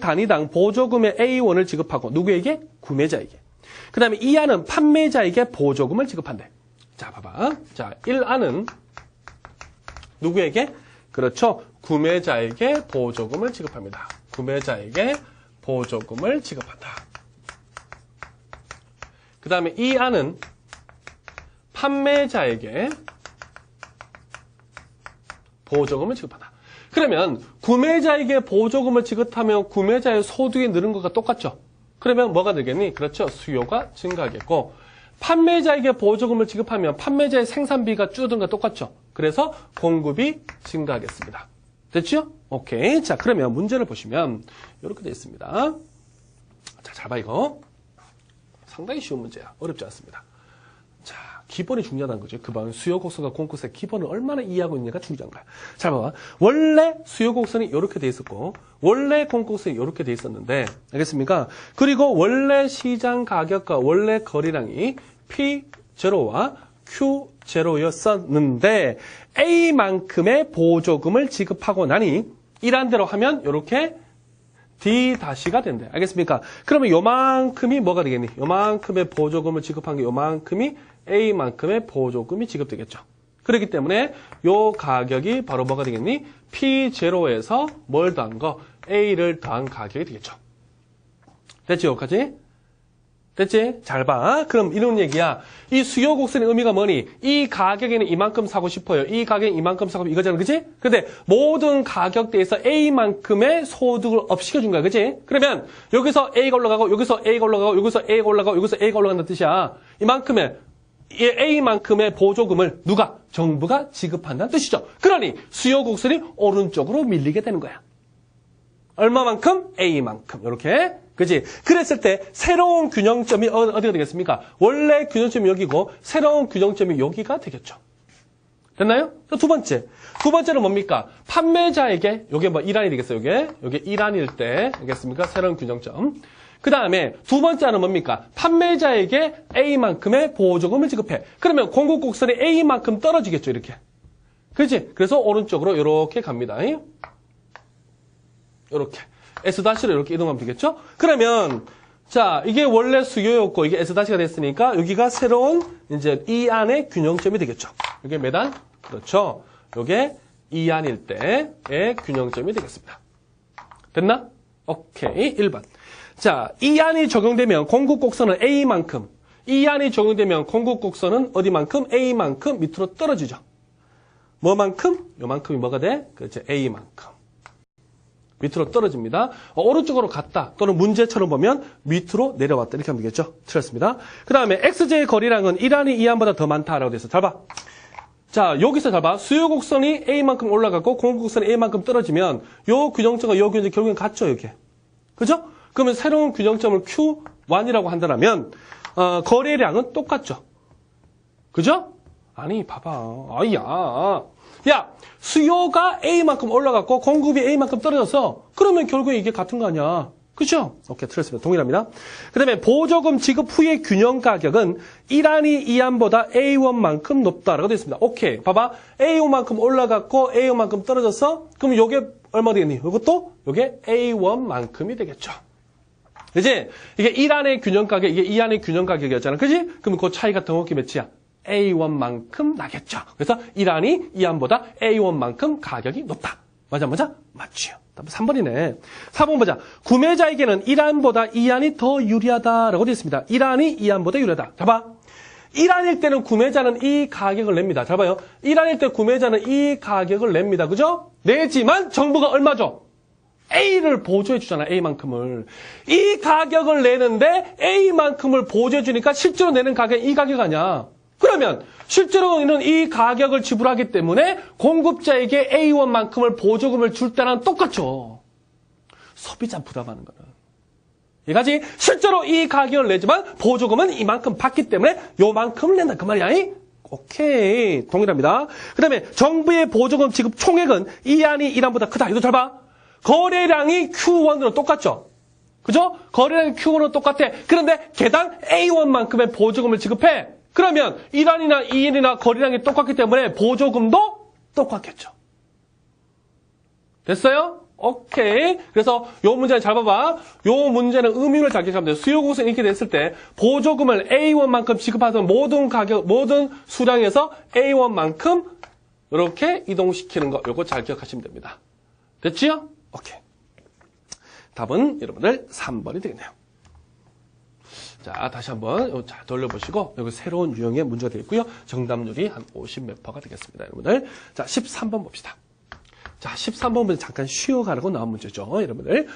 단위당 보조금의 A1을 지급하고 누구에게? 구매자에게. 그 다음에 2안은 판매자에게 보조금을 지급한대. 자, 봐봐. 자, 1안은 누구에게? 그렇죠. 구매자에게 보조금을 지급합니다. 구매자에게 보조금을 지급한다. 그 다음에 2안은 판매자에게 보조금을 지급한다. 그러면 구매자에게 보조금을 지급하면 구매자의 소득이 늘은 것과 똑같죠? 그러면 뭐가 되겠니? 그렇죠. 수요가 증가하겠고 판매자에게 보조금을 지급하면 판매자의 생산비가 줄어든 것과 똑같죠? 그래서 공급이 증가하겠습니다. 됐죠? 오케이. 자, 그러면 문제를 보시면 이렇게 되어 있습니다. 자, 잘 봐, 이거. 상당히 쉬운 문제야. 어렵지 않습니다. 자, 기본이 중요하다는 거죠. 그 방은 수요 곡선과 공급의 기본을 얼마나 이해하고 있느냐가 중요한 거야. 잘 봐봐. 원래 수요 곡선이 이렇게 돼 있었고, 원래 공급선이 이렇게 돼 있었는데, 알겠습니까? 그리고 원래 시장 가격과 원래 거래량이 P0와 Q0였었는데, A만큼의 보조금을 지급하고 나니, 이란 대로 하면 이렇게 D 다시가 된대. 알겠습니까? 그러면 요만큼이 뭐가 되겠니? 요만큼의 보조금을 지급한 게 요만큼이 A만큼의 보조금이 지급되겠죠. 그렇기 때문에 요 가격이 바로 뭐가 되겠니? P0에서 뭘 더한 거? A를 더한 가격이 되겠죠. 됐지, 여기까지? 됐지? 잘 봐. 그럼 이런 얘기야. 이 수요 곡선의 의미가 뭐니? 이 가격에는 이만큼 사고 싶어요. 이 가격에 이만큼 사고. 이거잖아. 그치? 근데 모든 가격대에서 A만큼의 소득을 업시켜준 거야. 그치? 그러면 여기서 A가 올라가고 여기서 A가 올라가고 여기서 A가 올라가고 여기서 A가 올라간다는 뜻이야. 이만큼의 이 A만큼의 보조금을 누가? 정부가 지급한다는 뜻이죠. 그러니 수요 곡선이 오른쪽으로 밀리게 되는 거야. 얼마만큼? A만큼. 이렇게. 그지? 그랬을 때 새로운 균형점이 어- 어디가 되겠습니까? 원래 균형점이 여기고 새로운 균형점이 여기가 되겠죠. 됐나요? 자, 두 번째. 두 번째는 뭡니까? 판매자에게 요게 뭐 1안이 되겠어요. 요게. 요게 1안일 때 알겠습니까? 새로운 균형점. 그 다음에 두 번째는 뭡니까? 판매자에게 A만큼의 보조금을 지급해. 그러면 공급 곡선이 A만큼 떨어지겠죠. 이렇게. 그지? 그래서 오른쪽으로 이렇게 갑니다. 이렇게. S-로 이렇게 이동하면 되겠죠? 그러면, 자, 이게 원래 수요였고, 이게 S-가 됐으니까, 여기가 새로운, 이제, 이 안의 균형점이 되겠죠. 이게 매단? 그렇죠. 요게 이 안일 때의 균형점이 되겠습니다. 됐나? 오케이. 1번. 자, 이 안이 적용되면 공급 곡선은 A만큼, 이 안이 적용되면 공급 곡선은 어디만큼? A만큼 밑으로 떨어지죠. 뭐만큼? 요만큼이 뭐가 돼? 그렇죠. A만큼. 밑으로 떨어집니다. 어, 오른쪽으로 갔다 또는 문제처럼 보면 밑으로 내려왔다 이렇게 하면 되겠죠. 틀렸습니다. 그 다음에 XJ의 거리량은 1안이 2안보다 더 많다라고 돼 있어. 잘 봐. 자 여기서 잘 봐. 수요 곡선이 A만큼 올라가고 공급 곡선이 A만큼 떨어지면 요 균형점과 요 균형점 결국엔 같죠. 이게. 그죠? 그러면 새로운 균형점을 Q1이라고 한다면 어, 거래량은 똑같죠. 그죠? 아니 봐봐. 아야. 야 수요가 A만큼 올라갔고 공급이 A만큼 떨어졌어. 그러면 결국에 이게 같은 거 아니야. 그죠? 오케이, 틀렸습니다. 동일합니다. 그 다음에 보조금 지급 후의 균형 가격은 1안이 2안보다 A1만큼 높다라고 되어 있습니다. 오케이, 봐봐. A1만큼 올라갔고 A1만큼 떨어졌어? 그럼 요게 얼마 되겠니? 이것도 요게 A1만큼이 되겠죠. 그지? 이게 1 안의 균형 가격, 이게 2 안의 균형 가격이었잖아. 그지? 그럼 그 차이가 정확히 몇이야? A1만큼 나겠죠. 그래서 1안이 2안보다 A1만큼 가격이 높다. 맞아, 맞아? 맞지요. 3번이네. 4번 보자. 구매자에게는 1안보다 2안이 더 유리하다라고 되어 있습니다. 1안이 2안보다 유리하다. 잡아. 1안일 때는 구매자는 이 가격을 냅니다. 잘 봐요. 1안일 때 구매자는 이 가격을 냅니다. 그죠? 내지만 정부가 얼마 줘? A를 보조해 주잖아, A만큼을. 이 가격을 내는데 A만큼을 보조해 주니까 실제로 내는 가격이 이 가격 아니야. 그러면 실제로는 이 가격을 지불하기 때문에 공급자에게 A1만큼을 보조금을 줄 때랑 똑같죠. 소비자 부담하는 거는. 이가지 실제로 이 가격을 내지만 보조금은 이만큼 받기 때문에 요만큼을 낸다 그 말이야. 오케이 동일합니다. 그 다음에 정부의 보조금 지급 총액은 이 안이 1안보다 크다. 이거 잘 봐. 거래량이 Q1으로 똑같죠. 그죠? 거래량이 Q1으로 똑같아. 그런데 개당 A1만큼의 보조금을 지급해. 그러면 1안이나 2인이나 거래량이 똑같기 때문에 보조금도 똑같겠죠. 됐어요? 오케이. 그래서 요 문제는 잘 봐봐. 요 문제는 의미를 잘 기억하면 돼. 수요곡선 이렇게 됐을 때 보조금을 A1만큼 지급하던 모든 가격, 모든 수량에서 A1만큼 이렇게 이동시키는 거. 요거 잘 기억하시면 됩니다. 됐지요? 오케이. 답은 여러분들 3번이 되겠네요. 자, 다시 한번 잘 돌려보시고 여기 새로운 유형의 문제가 되겠고요. 정답률이 한 50몇 퍼가 되겠습니다, 여러분들. 자, 13번 봅시다. 자, 13번 문제 잠깐 쉬어가라고 나온 문제죠, 여러분들.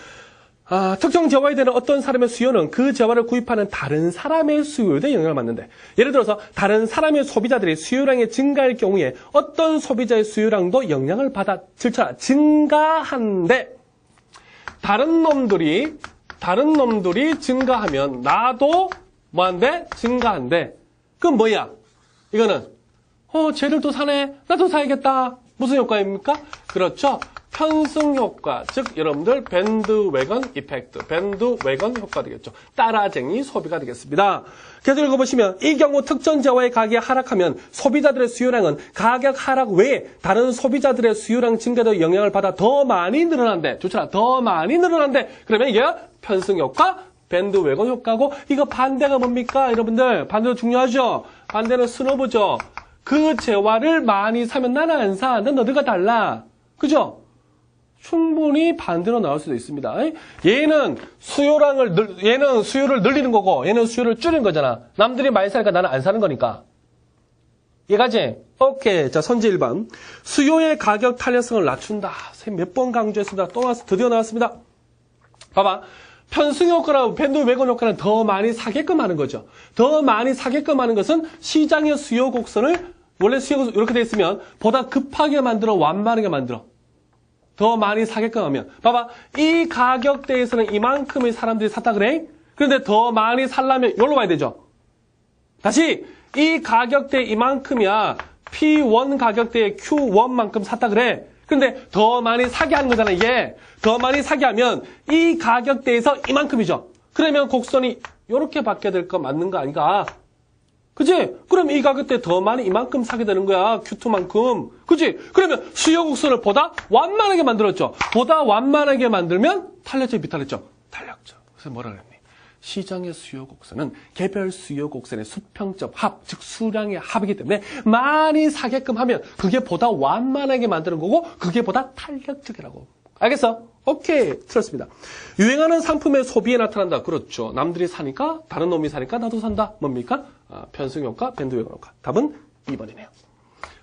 아, 특정 재화에 대한 어떤 사람의 수요는 그 재화를 구입하는 다른 사람의 수요에 영향을 받는데 예를 들어서 다른 사람의 소비자들의 수요량이 증가할 경우에 어떤 소비자의 수요량도 영향을 받아 질차 증가한데 다른 놈들이 다른 놈들이 증가하면 나도 뭐한데 증가한데 그건 뭐야? 이거는 어또 사네. 나도 사야겠다. 무슨 효과입니까? 그렇죠 편승 효과 즉 여러분들 밴드 웨건 이펙트 밴드 웨건 효과 되겠죠. 따라쟁이 소비가 되겠습니다. 계속 읽어보시면 이 경우 재화의 가격이 하락하면 소비자들의 수요량은 가격 하락 외에 다른 소비자들의 수요량 증가도 영향을 받아 더 많이 늘어난대. 좋잖아. 더 많이 늘어난대. 그러면 이게 편승 효과 밴드웨건 효과고 이거 반대가 뭡니까 여러분들? 반대도 중요하죠? 반대는 스노브죠? 그 재화를 많이 사면 나는 안 사. 넌 너들과 달라. 그죠? 충분히 반대로 나올 수도 있습니다. 얘는 수요량을 늘, 얘는 수요를 늘리는 거고 얘는 수요를 줄이는 거잖아. 남들이 많이 사니까 나는 안 사는 거니까. 이해가지? 오케이. 자, 선지 1번. 수요의 가격 탄력성을 낮춘다. 몇 번 강조했습니다. 또 나왔, 드디어 나왔습니다. 봐봐. 편승 효과랑 밴드 외건 효과는 더 많이 사게끔 하는 거죠. 더 많이 사게끔 하는 것은 시장의 수요 곡선을 원래 수요 곡선 이렇게 돼 있으면 보다 급하게 만들어 완만하게 만들어. 더 많이 사게끔 하면. 봐봐. 이 가격대에서는 이만큼의 사람들이 샀다 그래? 그런데 더 많이 살려면 여기로 와야 되죠? 다시 이 가격대 이만큼이야. P1 가격대의 Q1만큼 샀다 그래? 근데 더 많이 사게 하는 거잖아 이게. 더 많이 사게 하면 이 가격대에서 이만큼이죠? 그러면 곡선이 이렇게 바뀌어야 될 거 맞는 거 아닌가 그지? 그럼 이 가격대 더 많이 이만큼 사게 되는 거야. Q2만큼. 그지? 그러면 수요 곡선을 보다 완만하게 만들었죠. 보다 완만하게 만들면 탄력적 비탄력적? 탄력적. 그래서 뭐라 그랬니? 시장의 수요 곡선은 개별 수요 곡선의 수평적 합, 즉 수량의 합이기 때문에 많이 사게끔 하면 그게 보다 완만하게 만드는 거고 그게 보다 탄력적이라고. 알겠어? 오케이. 틀었습니다. 유행하는 상품의 소비에 나타난다. 그렇죠. 남들이 사니까, 다른 놈이 사니까 나도 산다. 뭡니까? 아, 편승효과, 밴드웨건 효과. 답은 2번이네요.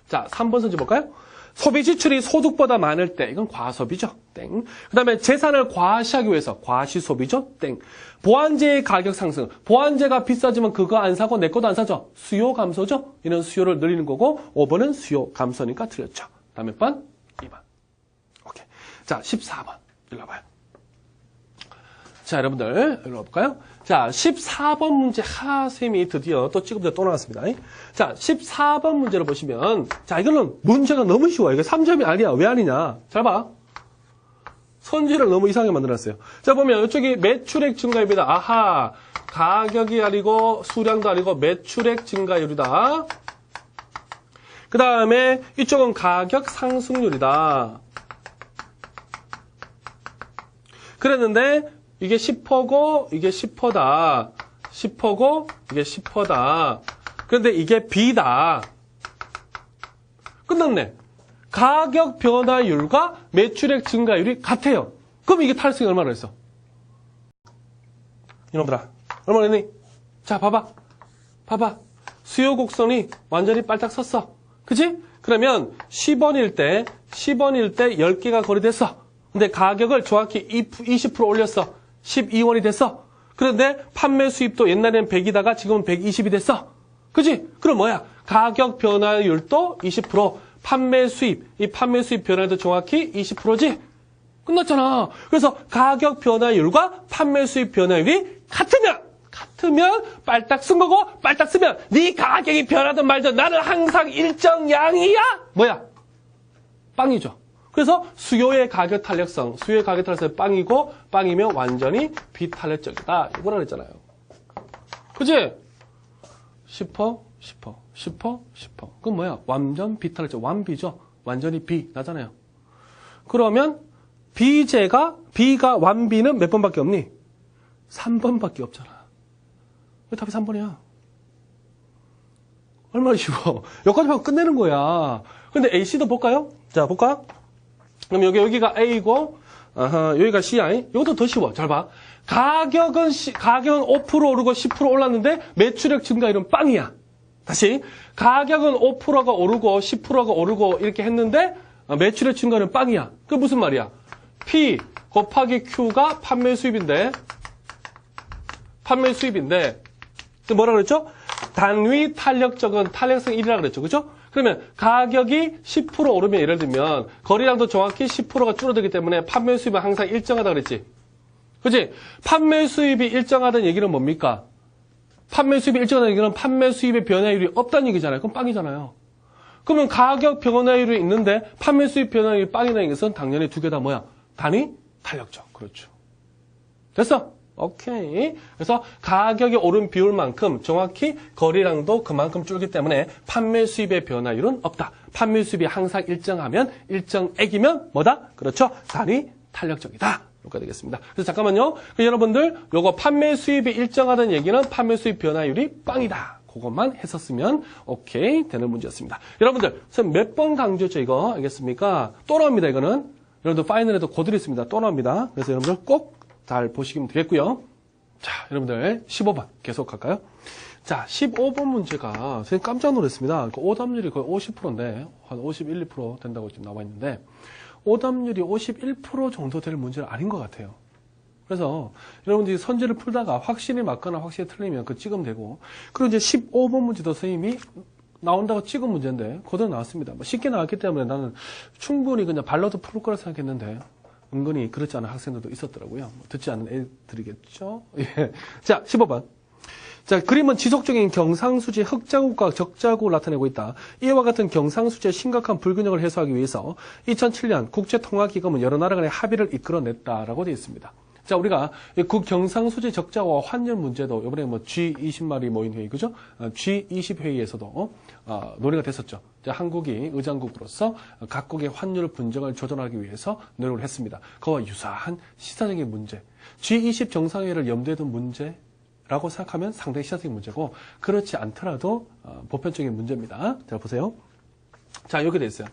자, 3번 선지 볼까요? 소비 지출이 소득보다 많을 때, 이건 과소비죠. 땡. 그 다음에 재산을 과시하기 위해서, 과시 소비죠. 땡. 보안제의 가격 상승. 보안제가 비싸지면 그거 안 사고 내 것도 안 사죠. 수요 감소죠. 이는 수요를 늘리는 거고, 5번은 수요 감소니까 틀렸죠. 다음 몇 번? 2번. 오케이. 자, 14번. 일로 와봐요. 자, 여러분들, 일로 와볼까요? 자, 14번 문제, 하, 쌤이 드디어 또 찍음대 또 나왔습니다. 자, 14번 문제를 보시면, 자, 이거는 문제가 너무 쉬워요. 이거 3점이 아니야. 왜 아니냐? 잘 봐. 선지를 너무 이상하게 만들었어요. 자, 보면 이쪽이 매출액 증가율입니다. 아하, 가격이 아니고 수량도 아니고 매출액 증가율이다. 그 다음에 이쪽은 가격 상승률이다. 그랬는데 이게 10%고 이게 10%다. 10%고 이게 10%다. 그런데 이게 B다. 끝났네. 가격 변화율과 매출액 증가율이 같아요. 그럼 이게 탈승이 얼마나 했어? 이놈들아. 얼마나 했니? 자, 봐봐. 봐봐. 수요 곡선이 완전히 빨딱 섰어. 그치? 그러면 10원일 때, 10원일 때 10개가 거래됐어. 근데 가격을 정확히 20% 올렸어. 12원이 됐어. 그런데 판매 수입도 옛날에는 100이다가 지금은 120이 됐어. 그지? 그럼 뭐야? 가격 변화율도 20%, 판매 수입, 이 판매 수입 변화율도 정확히 20%지? 끝났잖아. 그래서 가격 변화율과 판매 수입 변화율이 같으면 같으면 빨딱 쓴 거고 빨딱 쓰면 네 가격이 변하든 말든 나는 항상 일정 양이야. 뭐야? 빵이죠. 그래서 수요의 가격 탄력성, 수요의 가격 탄력성이 빵이고 빵이면 완전히 비탄력적이다. 이거라 그랬잖아요. 그지? 10%, 10%, 10%, 10%. 그건 뭐야? 완전 비탄력적, 완비죠. 완전히 비 나잖아요. 그러면 B제가, B가 완비는 몇 번밖에 없니? 3번밖에 없잖아. 왜 답이 3번이야? 얼마나 쉬워. 여기까지만 끝내는 거야. 근데 AC도 볼까요? 자, 볼까? 그럼 여기, 여기가 A고, 아하, 여기가 C야. 이것도 더 쉬워. 잘 봐. 가격은, 시- 가격은 5% 오르고 10% 올랐는데 매출액 증가율은 빵이야. 다시. 가격은 5%가 오르고 10%가 오르고 이렇게 했는데 어, 매출액 증가율은 빵이야. 그 무슨 말이야? P 곱하기 Q가 판매 수입인데, 판매 수입인데, 또 뭐라 그랬죠? 단위 탄력적은 탄력성 1이라 그랬죠. 그죠? 그러면 가격이 10% 오르면 예를 들면 거래량도 정확히 10%가 줄어들기 때문에 판매 수입은 항상 일정하다 그랬지. 그지? 판매 수입이 일정하다는 얘기는 뭡니까? 판매 수입이 일정하다는 얘기는 판매 수입의 변화율이 없다는 얘기잖아요. 그럼 빵이잖아요. 그러면 가격 변화율이 있는데 판매 수입 변화율이 빵이라는 것은 당연히 두 개 다 뭐야? 단위 탄력적. 그렇죠. 됐어? 오케이. 그래서 가격이 오른 비율만큼 정확히 거래량도 그만큼 줄기 때문에 판매 수입의 변화율은 없다. 판매 수입이 항상 일정하면 일정액이면 뭐다? 그렇죠. 단위 탄력적이다. 이렇게 되겠습니다. 그래서 잠깐만요. 그래서 여러분들 요거 판매 수입이 일정하다는 얘기는 판매 수입 변화율이 빵이다. 그것만 했었으면 오케이 되는 문제였습니다. 여러분들 몇 번 강조했죠 이거 알겠습니까? 또 나옵니다 이거는 여러분들 파이널에도 고들이 있습니다. 또 나옵니다. 그래서 여러분들 꼭 잘 보시면 되겠고요. 자, 여러분들 15번 계속 갈까요? 자, 15번 문제가 선생님 깜짝 놀랐습니다. 그 오답률이 거의 50%인데 한 51, 2% 된다고 지금 나와 있는데 오답률이 51% 정도 될 문제는 아닌 것 같아요. 그래서 여러분들이 선지를 풀다가 확실히 맞거나 확실히 틀리면 그 찍으면 되고 그리고 이제 15번 문제도 선생님이 나온다고 찍은 문제인데 그대로 나왔습니다. 뭐 쉽게 나왔기 때문에 나는 충분히 그냥 발로도 풀 거라 생각했는데 은근히 그렇지 않은 학생들도 있었더라고요. 뭐 듣지 않는 애들이겠죠. 예. 자, 15번. 자, 그림은 지속적인 경상수지 흑자국과 적자국을 나타내고 있다. 이와 같은 경상수지의 심각한 불균형을 해소하기 위해서 2007년 국제통화기금은 여러 나라 간의 합의를 이끌어냈다라고 되어 있습니다. 자, 우리가 그 경상수지 적자와 환율 문제도 이번에 뭐 G20 말이 모인 회의, 그죠? 어, G20 회의에서도 어, 논의가 됐었죠. 자, 한국이 의장국으로서 각국의 환율 분쟁을 조정하기 위해서 노력을 했습니다. 그와 유사한 시사적인 문제, G20 정상회의를 염두에 둔 문제, 라고 생각하면 상당히 시사적인 문제고 그렇지 않더라도 어, 보편적인 문제입니다. 자 보세요. 자 여기 돼 있어요.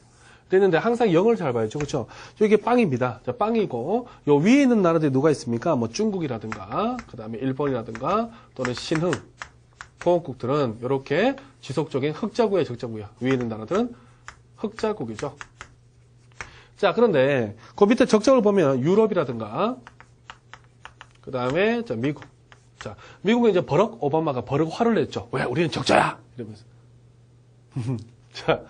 됐는데 항상 0을 잘 봐야죠. 그렇죠? 이게 빵입니다. 자, 빵이고 요 위에 있는 나라들이 누가 있습니까? 뭐 중국이라든가 그다음에 일본이라든가 또는 신흥 공업국들은 이렇게 지속적인 흑자국의 적자국이야. 위에 있는 나라들은 흑자국이죠. 자, 그런데 그 밑에 적자국을 보면 유럽이라든가 그다음에 자, 미국 자, 미국은 이제 버럭 오바마가 버럭 화를 냈죠. 왜? 우리는 적자야! 이러면서. 자,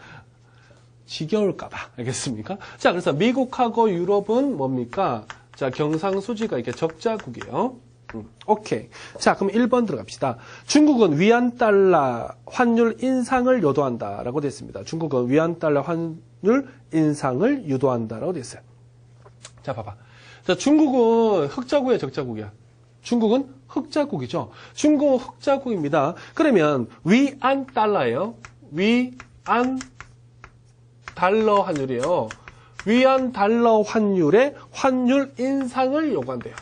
지겨울까봐. 알겠습니까? 자, 그래서 미국하고 유럽은 뭡니까? 자, 경상수지가 이렇게 적자국이에요. 음, 오케이. 자, 그럼 1번 들어갑시다. 중국은 위안 달러 환율 인상을 유도한다라고 됐습니다. 중국은 위안 달러 환율 인상을 유도한다라고 됐어요. 자, 봐봐. 자, 중국은 흑자국이야, 적자국이야? 중국은 흑자국이죠. 중국은 흑자국입니다. 그러면 위안 달러예요. 위안 달러 환율이에요. 위안 달러 환율의 환율 인상을 요구한대요.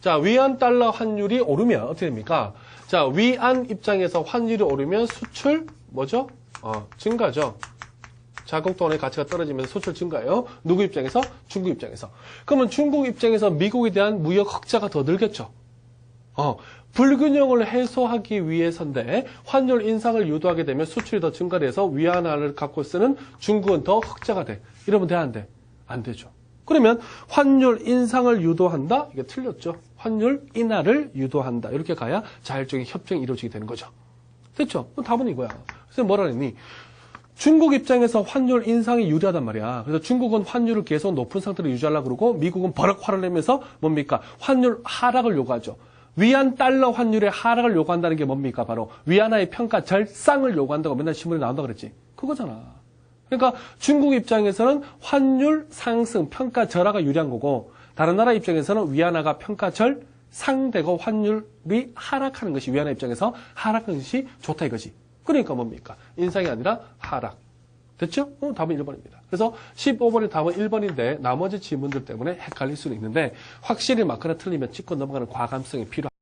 자, 위안 달러 환율이 오르면 어떻게 됩니까? 자, 위안 입장에서 환율이 오르면 수출 뭐죠? 어, 증가죠. 자국 돈의 가치가 떨어지면서 수출 증가예요. 누구 입장에서? 중국 입장에서. 그러면 중국 입장에서 미국에 대한 무역 흑자가 더 늘겠죠. 어, 불균형을 해소하기 위해서인데 환율 인상을 유도하게 되면 수출이 더 증가돼서 위안화를 갖고 쓰는 중국은 더 흑자가 돼. 이러면 돼, 안 돼? 안 되죠. 그러면 환율 인상을 유도한다? 이게 틀렸죠. 환율 인하를 유도한다. 이렇게 가야 자율적인 협정이 이루어지게 되는 거죠. 됐죠? 답은 이거야. 그래서 뭐라 그랬니? 중국 입장에서 환율 인상이 유리하단 말이야. 그래서 중국은 환율을 계속 높은 상태로 유지하려고 그러고 미국은 버럭 화를 내면서 뭡니까? 환율 하락을 요구하죠. 위안 달러 환율의 하락을 요구한다는 게 뭡니까? 바로 위안화의 평가 절상을 요구한다고 맨날 신문에 나온다 그랬지. 그거잖아. 그러니까 중국 입장에서는 환율 상승, 평가 절하가 유리한 거고 다른 나라 입장에서는 위안화가 평가 절 상되고 환율이 하락하는 것이 위안화 입장에서 하락하는 것이 좋다 이거지. 그러니까 뭡니까? 인상이 아니라 하락. 됐죠? 어, 답은 1번입니다. 그래서 15번의 답은 1번인데 나머지 지문들 때문에 헷갈릴 수는 있는데 확실히 맞거나 틀리면 찍고 넘어가는 과감성이 필요합니다.